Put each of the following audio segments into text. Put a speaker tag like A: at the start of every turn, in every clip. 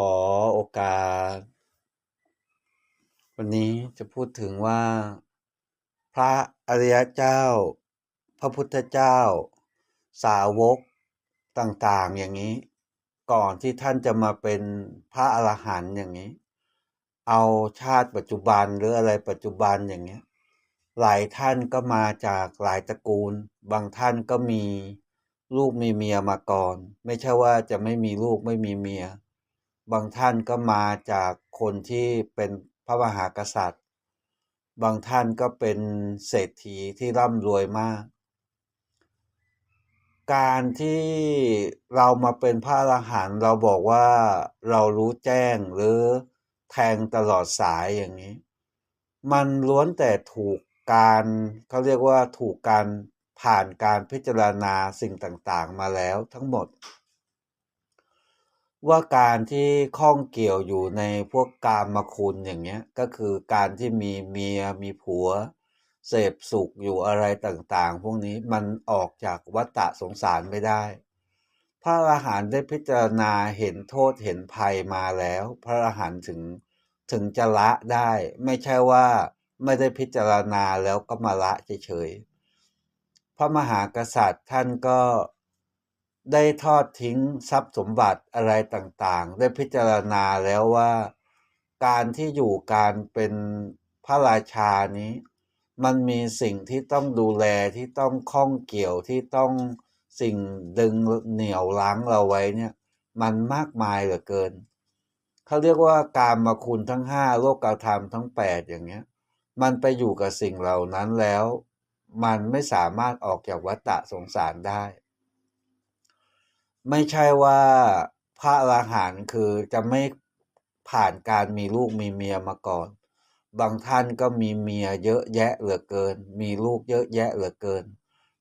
A: ขอโอกาส วันนี้จะพูดถึงว่า พระอริยเจ้า พระพุทธเจ้า สาวกต่างๆอย่างนี้ ก่อนที่ท่านจะมาเป็นพระอรหันต์อย่างนี้ เอาชาติปัจจุบันหรืออะไรปัจจุบันอย่างเงี้ยหลายท่านก็มาจากหลายตระกูล บางท่านก็มีลูกมีเมียมาก่อน ไม่ใช่ว่าจะไม่มีลูกไม่มีเมีย บางท่านก็มาจากคนที่เป็นพระมหากษัตริย์ บางท่านก็เป็นเศรษฐีที่ร่ำรวยมาก การที่เรามาเป็นพระอรหันต์เราบอกว่าเรารู้แจ้งหรือแทงตลอดสายอย่างนี้ มันล้วนแต่ถูกการเขาเรียกว่าถูกการผ่านการพิจารณาสิ่งต่างๆมาแล้วทั้งหมด ว่าการที่ข้องเกี่ยวอยู่ในพวกกามมาคุณอย่างเงี้ย ก็คือการที่มีเมียมีผัว เสพสุขอยู่อะไรต่างๆ พวกนี้มันออกจากวัฏฏะสงสารไม่ได้ พระอรหันต์ได้พิจารณาเห็นโทษเห็นภัยมาแล้ว พระอรหันต์ถึงถึงจะละได้ ไม่ใช่ว่าไม่ได้พิจารณาแล้วก็มาละเฉยๆพระมหากษัตริย์ท่านก็ ได้ทอดทิ้งทรัพย์สมบัติอะไรต่างๆ ได้พิจารณาแล้วว่า การที่อยู่การเป็นพระราชานี้ มันมีสิ่งที่ต้องดูแลที่ต้องข้องเกี่ยวที่ต้องสิ่งดึงเหนี่ยวล้างเราไว้เนี่ย มันมากมายเหลือเกินเขาเรียกว่าการมาคุณทั้งห้าโลกธรรมทั้งแปดอย่างเงี้ย มันไปอยู่กับสิ่งเหล่านั้นแล้ว มันไม่สามารถออกจากวัฏฏะสงสารได้ ไม่ใช่ว่าพระอรหันต์คือจะไม่ผ่านการมีลูกมีเมียมาก่อน บางท่านก็มีเมียเยอะแยะเหลือเกิน มีลูกเยอะแยะเหลือเกิน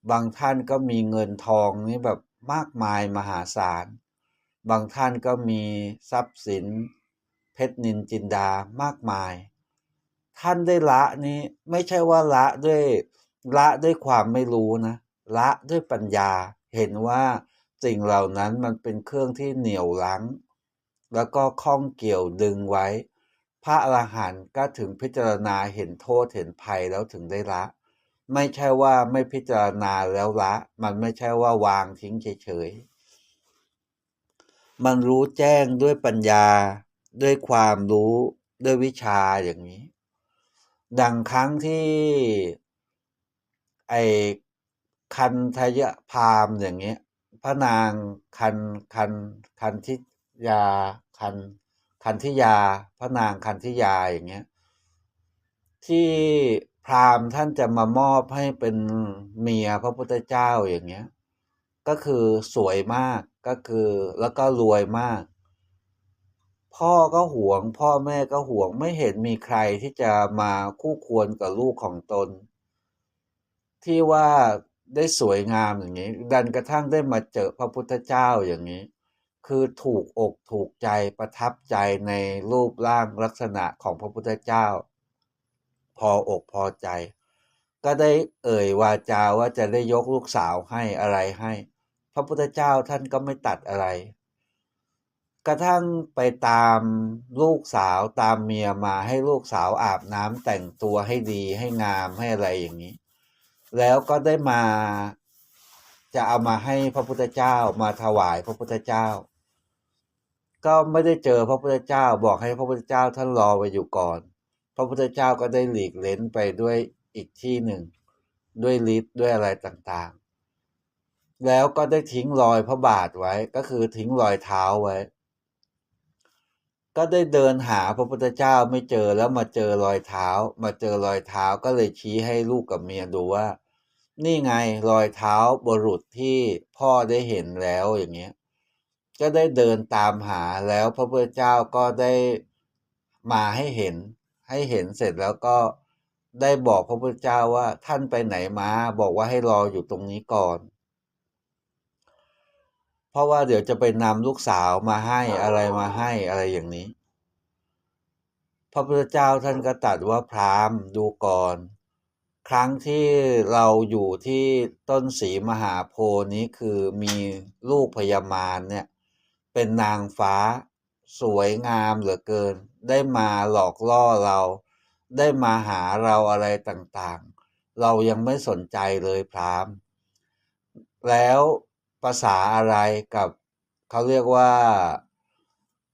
A: บางท่านก็มีเงินทองนี่แบบมากมายมหาศาล บางท่านก็มีทรัพย์สิน เพชรนินจินดามากมาย ท่านได้ละนี้ไม่ใช่ว่าละด้วยละด้วยความไม่รู้นะ ละด้วยปัญญาเห็นว่า สิ่งเหล่านั้นมันเป็นเครื่องที่เหนี่ยวลังแล้วก็ข้องเกี่ยวดึงไว้ พระอรหันต์ก็ถึงพิจารณาเห็นโทษเห็นภัยแล้วถึงได้ละ ไม่ใช่ว่าไม่พิจารณาแล้วละ มันไม่ใช่ว่าวางทิ้งเฉยๆมันรู้แจ้งด้วยปัญญา ด้วยความรู้ด้วยวิชาอย่างนี้ ดังครั้งที่ไอคันทยพามอย่างเงี้ย พระนางคันคันคันทิยาคันคันทิยา พระนางคันทิยาอย่างเงี้ยที่พราหมณ์ท่านจะมามอบให้เป็นเมียพระพุทธเจ้าอย่างเงี้ยก็คือสวยมากก็คือแล้วก็รวยมาก พ่อก็หวง พ่อแม่ก็หวงไม่เห็นมีใครที่จะมาคู่ควรกับลูกของตน ที่ว่า ได้สวยงามอย่างนี้ ดันกระทั่งได้มาเจอพระพุทธเจ้าอย่างนี้ คือถูกอกถูกใจประทับใจในรูปร่างลักษณะของพระพุทธเจ้า พออกพอใจ ก็ได้เอ่ยวาจาว่าจะได้ยกลูกสาวให้อะไรให้ พระพุทธเจ้าท่านก็ไม่ตัดอะไร กระทั่งไปตามลูกสาวตามเมียมาให้ลูกสาวอาบน้ำแต่งตัวให้ดีให้งามให้อะไรอย่างนี้ แล้วก็ได้มาจะเอามาให้พระพุทธเจ้ามาถวายพระพุทธเจ้า ก็ไม่ได้เจอพระพุทธเจ้าบอกให้พระพุทธเจ้าท่านรอไว้อยู่ก่อน พระพุทธเจ้าก็ได้หลีกเล้นไปด้วยอีกที่หนึ่ง ด้วยฤทธิ์ด้วยอะไรต่างๆ แล้วก็ได้ทิ้งรอยพระบาทไว้ก็คือทิ้งรอยเท้าไว้ ก็ได้เดินหาพระพุทธเจ้าไม่เจอแล้วมาเจอรอยเท้า มาเจอรอยเท้าก็เลยชี้ให้ลูกกับเมียดูว่า นี่ไงรอยเท้าบรุษที่พ่อได้เห็นแล้วอย่างเงี้ยก็ได้เดินตามหาแล้วพระพุทธเจ้าก็ได้มาให้เห็น ให้เห็นเสร็จแล้วก็ได้บอกพระพุทธเจ้าว่าท่านไปไหนมาบอกว่าให้รออยู่ตรงนี้ก่อน เพราะว่าเดี๋ยวจะไปนำลูกสาวมาให้อะไรมาให้อะไรอย่างนี้ พระพุทธเจ้าท่านก็ตรัสว่าพราหมณ์ดูก่อน ครั้งที่เราอยู่ที่ต้นสีมหาโพนี้คือมีลูกพญามารเนี่ยเป็นนางฟ้าสวยงามเหลือเกิน ได้มาหลอกล่อเรา ได้มาหาเราอะไรต่างๆ เรายังไม่สนใจเลยพรามแล้วภาษาอะไรกับเขาเรียกว่า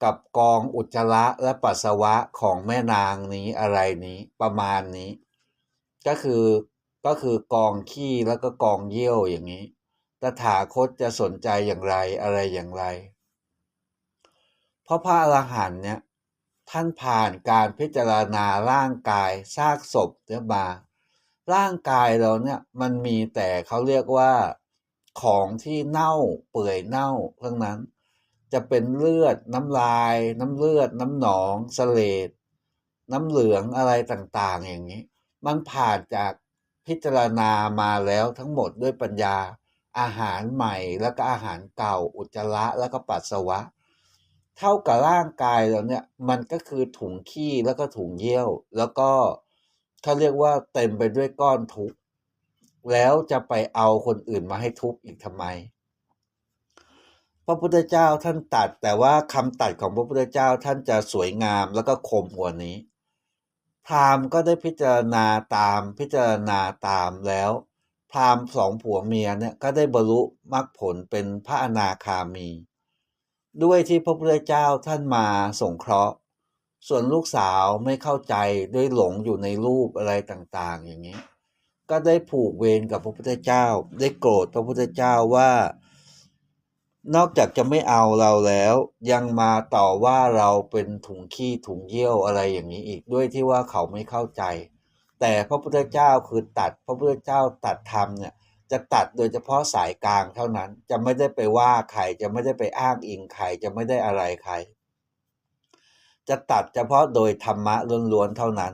A: กับกองอุจจาระและปัสสาวะของแม่นางนี้อะไรนี้ประมาณนี้ ก็คือก็คือกองขี้แล้วก็กองเยี่ยวอย่างนี้ ตถาคตจะสนใจอย่างไรอะไรอย่างไร เพราะพระอรหันต์เนี่ยท่านผ่านการพิจารณาร่างกายซากศพเนี่ยมา ร่างกายเราเนี่ยมันมีแต่เขาเรียกว่าของที่เน่าเปื่อยเน่าทั้งนั้น จะเป็นเลือดน้ำลาย น้ำเลือด น้ำหนองสเลดน้ำเหลืองอะไรต่างๆอย่างนี้ มันผ่านจากพิจารณามาแล้วทั้งหมดด้วยปัญญาอาหารใหม่แล้วก็อาหารเก่าอุจจาระแล้วก็ปัสสาวะ เท่ากับร่างกายเราเนี่ยมันก็คือถุงขี้แล้วก็ถุงเยี่ยว แล้วก็เขาเรียกว่าเต็มไปด้วยก้อนทุกข์แล้วจะไปเอาคนอื่นมาให้ทุกข์อีกทำไม พระพุทธเจ้าท่านตัด แต่ว่าคำตัดของพระพุทธเจ้าท่านจะสวยงามแล้วก็คมกว่านี้ พราหมณ์ก็ได้พิจารณาตามพิจารณาตามแล้ว พราหมณ์สองผัวเมียเนี่ยก็ได้บรรลุมรรคผลเป็นพระอนาคามี ด้วยที่พระพุทธเจ้าท่านมาสงเคราะห์ ส่วนลูกสาวไม่เข้าใจด้วยหลงอยู่ในรูปอะไรต่างๆ อย่างนี้ ก็ได้ผูกเวรกับพระพุทธเจ้า ได้โกรธพระพุทธเจ้าว่า นอกจากจะไม่เอาเราแล้ว ยังมาต่อว่าเราเป็นถุงขี้ถุงเยี่ยวอะไรอย่างนี้อีกด้วยที่ว่าเขาไม่เข้าใจ แต่พระพุทธเจ้าคือตัด พระพุทธเจ้าตัดธรรมเนี่ยจะตัดโดยเฉพาะสายกลางเท่านั้น จะไม่ได้ไปว่าใครจะไม่ได้ไปอ้างอิงใครจะไม่ได้อะไรใคร จะตัดเฉพาะโดยธรรมะล้วนๆเท่านั้น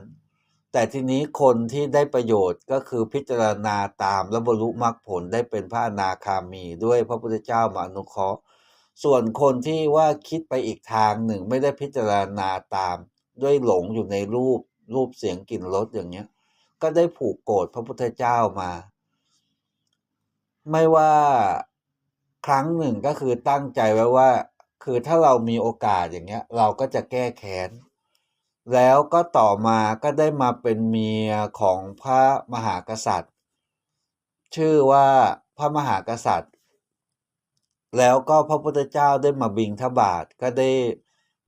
A: แต่ทีนี้คนที่ได้ประโยชน์ก็คือพิจารณาตามและบรรลุมรรคผลได้เป็นพระนาคามีด้วยพระพุทธเจ้ามาอนุเคราะห์ ส่วนคนที่ว่าคิดไปอีกทางหนึ่งไม่ได้พิจารณาตาม ด้วยหลงอยู่ในรูปรูปเสียงกลิ่นรสอย่างเนี้ย ก็ได้ผูกโกรธพระพุทธเจ้ามา ไม่ว่าครั้งหนึ่งก็คือตั้งใจไว้ว่า คือถ้าเรามีโอกาสอย่างเงี้ย เราก็จะแก้แค้น แล้วก็ต่อมาก็ได้มาเป็นเมียของพระมหากษัตริย์ ชื่อว่าพระมหากษัตริย์ แล้วก็พระพุทธเจ้าได้มาบิงทบาทก็ได้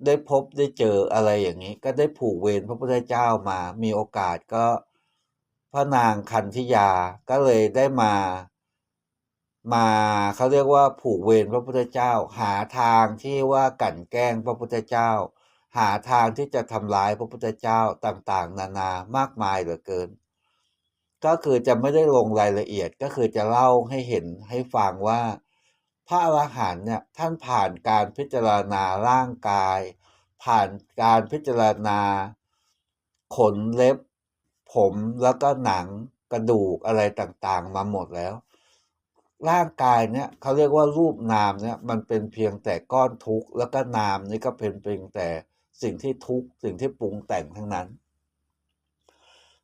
A: ได้พบได้เจออะไรอย่างนี้ ก็ได้ผูกเวรพระพุทธเจ้ามา มีโอกาสก็พระนางคันธิยาก็เลยได้มา มาเขาเรียกว่าผูกเวรพระพุทธเจ้า หาทางที่ว่ากั่นแกล้งพระพุทธเจ้า หาทางที่จะทำร้ายพระพุทธเจ้าต่างๆ นานามากมายเหลือเกิน ก็คือจะไม่ได้ลงรายละเอียดก็คือจะเล่าให้เห็นให้ฟังว่า พระอรหันต์เนี่ยท่านผ่านการพิจารณาร่างกาย ผ่านการพิจารณา ขนเล็บ ผมแล้วก็หนังกระดูกอะไรต่างๆ มาหมดแล้ว ร่างกายเนี่ยเขาเรียกว่ารูปนามเนี่ยมันเป็นเพียงแต่ก้อนทุกข์แล้วก็นามนี่ก็เป็นเพียงแต่ สิ่งที่ทุกข์สิ่งที่ปรุงแต่งทั้งนั้น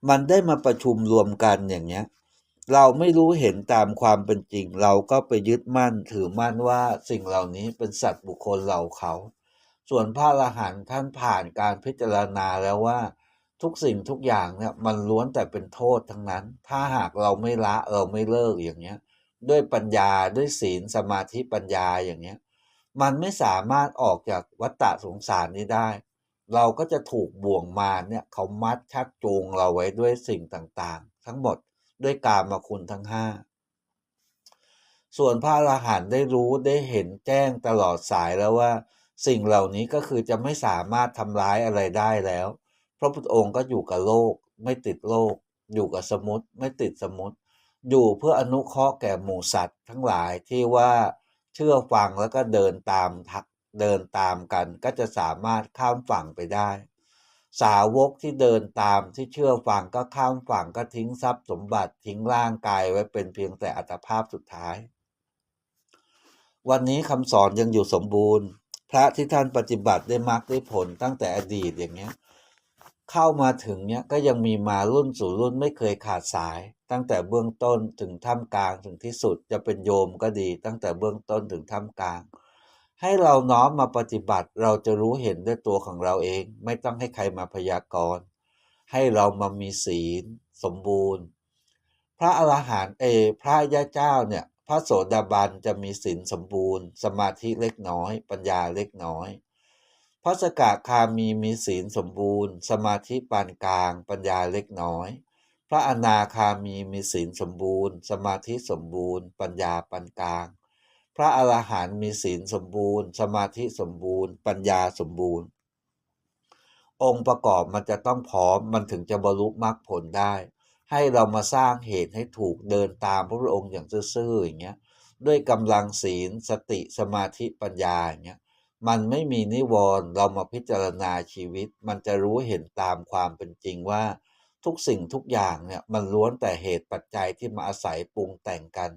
A: มันได้มาประชุมรวมกันอย่างเนี้ย เราไม่รู้เห็นตามความเป็นจริง เราก็ไปยึดมั่นถือมั่นว่าสิ่งเหล่านี้เป็นสัตว์บุคคลเราเขา ส่วนพระอรหันต์ท่านผ่านการพิจารณาแล้วว่าทุกสิ่งทุกอย่างเนี่ยมันล้วนแต่เป็นโทษทั้งนั้น ถ้าหากเราไม่ละเราไม่เลิกอย่างเนี้ย ด้วยปัญญาด้วยศีลสมาธิปัญญาอย่างเนี้ย มันไม่สามารถออกจากวัฏฏะสงสารนี้ได้ เราก็จะถูกบ่วงมาเนี่ยเขามัดชักจูงเราไว้ด้วยสิ่งต่างๆ ทั้งหมดด้วยกามาคุณทั้งห้าส่วนพระอรหันต์ได้รู้ได้เห็นแจ้งตลอดสายแล้วว่า สิ่งเหล่านี้ก็คือจะไม่สามารถทำร้ายอะไรได้แล้วพระพุทธองค์ก็อยู่กับโลก ไม่ติดโลก อยู่กับสมุติ ไม่ติดสมุติ อยู่เพื่ออนุเคราะห์แก่หมู่สัตว์ทั้งหลายที่ว่าเชื่อฟังแล้วก็เดินตามทัก เดินตามกันก็จะสามารถข้ามฝั่งไปได้ สาวกที่เดินตามที่เชื่อฟังก็ข้ามฝั่งก็ทิ้งทรัพย์สมบัติทิ้งร่างกายไว้เป็นเพียงแต่อัตภาพสุดท้าย วันนี้คำสอนยังอยู่สมบูรณ์ พระที่ท่านปฏิบัติได้มรรคได้ผลตั้งแต่อดีตอย่างเงี้ยเข้ามาถึงเนี้ยก็ยังมีมารุ่นสู่รุ่นไม่เคยขาดสาย ตั้งแต่เบื้องต้นถึงท่ามกลางถึงที่สุดจะเป็นโยมก็ดี ตั้งแต่เบื้องต้นถึงท่ามกลาง ให้เราน้อมมาปฏิบัติ เราจะรู้เห็นด้วยตัวของเราเอง ไม่ต้องให้ใครมาพยากรณ์ ให้เรามามีศีล สมบูรณ์ พระอรหันต์เอ พระยาเจ้าเนี่ย พระโสดาบันจะมีศีลสมบูรณ์ สมาธิเล็กน้อย ปัญญาเล็กน้อย พระสกทาคามีมีศีลสมบูรณ์ สมาธิปานกลาง ปัญญาเล็กน้อย พระอนาคามีมีศีลสมบูรณ์ สมาธิสมบูรณ์ ปัญญาปานกลาง พระอรหันต์มีศีลสมบูรณ์ สมาธิสมบูรณ์ ปัญญาสมบูรณ์ องค์ประกอบมันจะต้องพร้อมมันถึงจะบรรลุมรรคผลได้ ให้เรามาสร้างเหตุให้ถูกเดินตามพระพุทธองค์อย่างซื่อๆอย่างเงี้ยด้วยกำลังศีลสติสมาธิปัญญาอย่างเงี้ยมันไม่มีนิวรณ์เรามาพิจารณาชีวิต มันจะรู้เห็นตามความเป็นจริงว่า ทุกสิ่งทุกอย่างเนี่ยมันล้วนแต่เหตุปัจจัยที่มาอาศัยปรุงแต่งกัน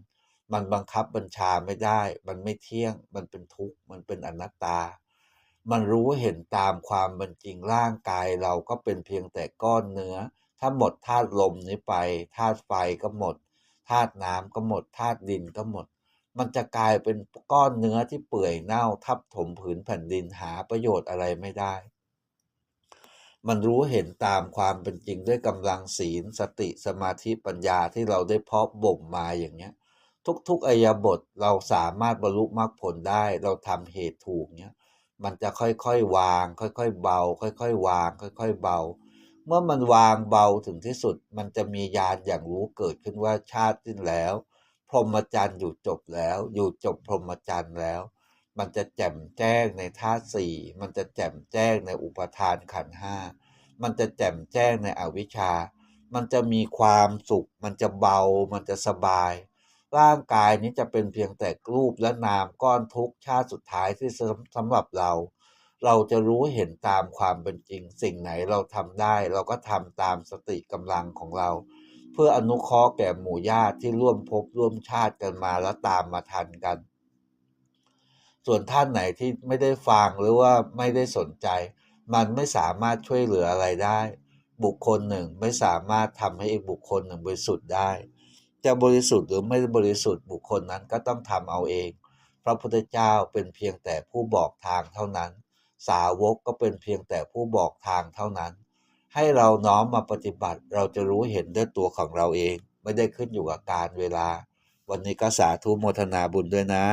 A: มันบังคับบัญชาไม่ได้ มันไม่เที่ยง มันเป็นทุกข์ มันเป็นอนัตตา มันรู้เห็นตามความเป็นจริงร่างกายเราก็เป็นเพียงแต่ก้อนเนื้อ ถ้าหมดธาตุลมนี้ไป ธาตุไฟก็หมด ธาตุน้ำก็หมด ธาตุดินก็หมด มันจะกลายเป็นก้อนเนื้อที่เปื่อยเน่าทับถมผืนแผ่นดินหาประโยชน์อะไรไม่ได้ มันรู้เห็นตามความเป็นจริงด้วยกำลังศีล สติ สมาธิ ปัญญาที่เราได้เพาะบ่มมาอย่างเนี้ย ทุกๆอายบทเราสามารถบรรลุมรรคผลได้ เราทำเหตุถูกเนี้ยมันจะค่อยๆวาง ค่อยๆเบา ค่อยๆวาง ค่อยๆเบา เมื่อมันวางเบาถึงที่สุด มันจะมีญาณอย่างรู้เกิดขึ้นว่าชาติสิ้นแล้ว พรหมจรรย์อยู่จบแล้ว อยู่จบพรหมจรรย์แล้ว มันจะแจ่มแจ้งในธาตุสี่มันจะแจ่มแจ้งในอุปทานขันห้ามันจะแจ่มแจ้งในอวิชชา มันจะมีความสุข มันจะเบา มันจะสบาย ร่างกายนี้จะเป็นเพียงแต่รูปและนามก้อนทุกชาติสุดท้ายที่สำหรับเรา เราจะรู้เห็นตามความเป็นจริง สิ่งไหนเราทำได้ เราก็ทำตามสติกำลังของเรา เพื่ออนุเคราะห์แก่หมู่ญาติที่ร่วมภพร่วมชาติกันมาแล้วตามมาทันกัน ส่วนท่านไหนที่ไม่ได้ฟังหรือว่าไม่ได้สนใจ มันไม่สามารถช่วยเหลืออะไรได้ บุคคลหนึ่งไม่สามารถทำให้อีกบุคคลหนึ่งบริสุทธิ์ได้ จะบริสุทธิ์หรือไม่บริสุทธิ์บุคคลนั้นก็ต้องทำเอาเอง พระพุทธเจ้าเป็นเพียงแต่ผู้บอกทางเท่านั้น สาวกก็เป็นเพียงแต่ผู้บอกทางเท่านั้น ให้เราน้อมมาปฏิบัติเราจะรู้เห็นด้วยตัวของเราเอง ไม่ได้ขึ้นอยู่กับการเวลา วันนี้ก็สาธุโมทนาบุญด้วยนะ